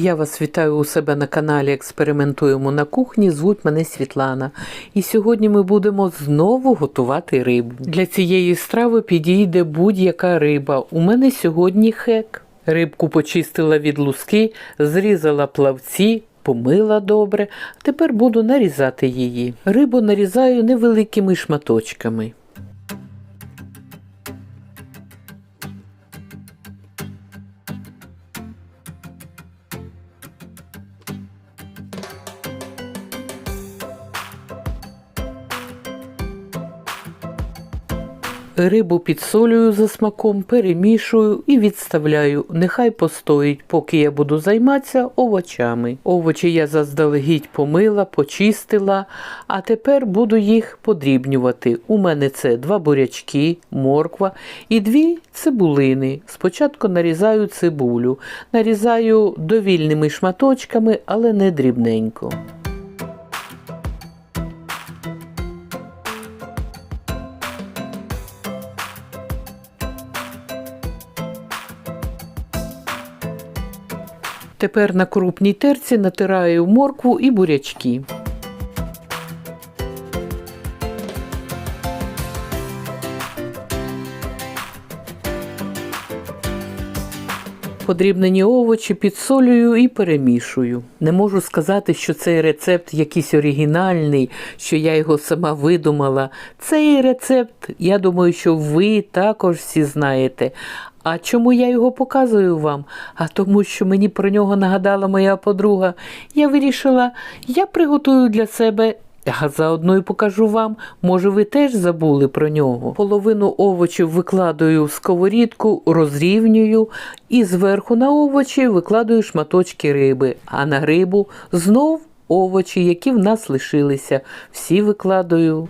Я вас вітаю у себе на каналі Експериментуємо на кухні. Звуть мене Світлана. І сьогодні ми будемо знову готувати рибу. Для цієї страви підійде будь-яка риба. У мене сьогодні хек. Рибку почистила від луски, зрізала плавці. Помила добре, тепер буду нарізати її. Рибу нарізаю невеликими шматочками. Рибу підсолюю за смаком, перемішую і відставляю. Нехай постоїть, поки я буду займатися овочами. Овочі я заздалегідь помила, почистила, а тепер буду їх подрібнювати. У мене це два бурячки, морква і дві цибулини. Спочатку нарізаю цибулю, нарізаю довільними шматочками, але не дрібненько. Тепер на крупній терці натираю моркву і бурячки. Подрібнені овочі підсолюю і перемішую. Не можу сказати, що цей рецепт якийсь оригінальний, що я його сама видумала. Цей рецепт, я думаю, що ви також всі знаєте. А чому я його показую вам? А тому, що мені про нього нагадала моя подруга. Я вирішила, я приготую для себе. А заодно і покажу вам, може, ви теж забули про нього. Половину овочів викладаю в сковорідку, розрівнюю і зверху на овочі викладаю шматочки риби, а на рибу знов овочі, які в нас лишилися. Всі викладаю.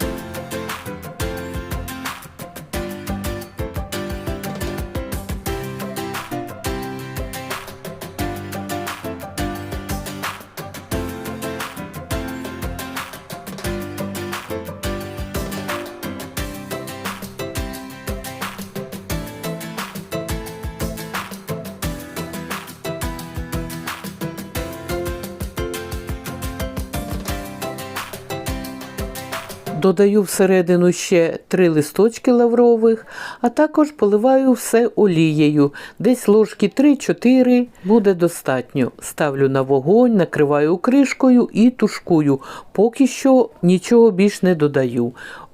Додаю всередину ще три листочки лаврових, а також поливаю все олією. Десь ложки 3-4 буде достатньо. Ставлю на вогонь, накриваю кришкою і тушкую. Поки що нічого більш не додаю.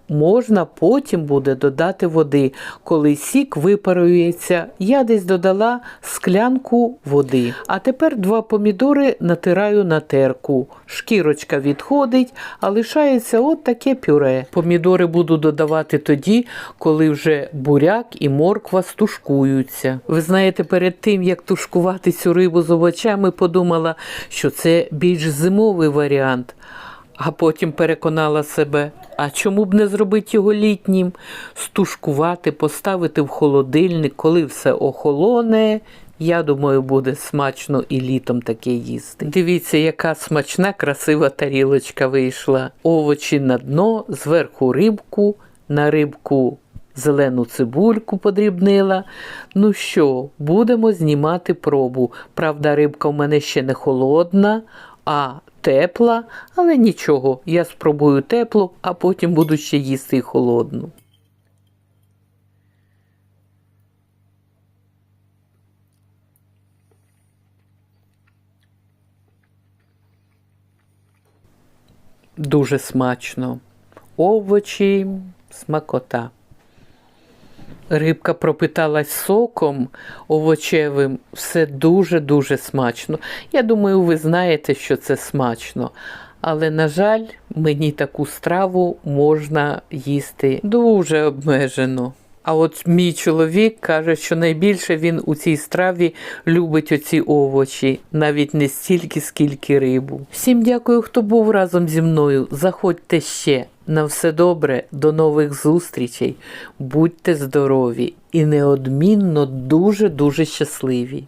Можна потім буде додати води, коли сік випарується. Я десь додала склянку води. А тепер два помідори натираю на терку. Шкірочка відходить, а лишається от таке пюре. Помідори буду додавати тоді, коли вже буряк і морква стушкуються. Ви знаєте, перед тим як тушкувати цю рибу з овочами, подумала, що це більш зимовий варіант. А потім переконала себе, а чому б не зробити його літнім? Стушкувати, поставити в холодильник, коли все охолоне. Я думаю, буде смачно і літом таке їсти. Дивіться, яка смачна, красива тарілочка вийшла. Овочі на дно, зверху рибку, на рибку зелену цибульку подрібнила. Ну що, будемо знімати пробу. Правда, рибка в мене ще не холодна, а тепла, але нічого, я спробую теплу, а потім буду ще їсти холодну. Дуже смачно. Овочі, смакота. Рибка пропиталась соком овочевим, все дуже-дуже смачно. Я думаю, ви знаєте, що це смачно. Але, на жаль, мені таку страву можна їсти дуже обмежено. А от мій чоловік каже, що найбільше він у цій страві любить оці овочі, навіть не стільки, скільки рибу. Всім дякую, хто був разом зі мною. Заходьте ще. На все добре, до нових зустрічей. Будьте здорові і неодмінно дуже-дуже щасливі.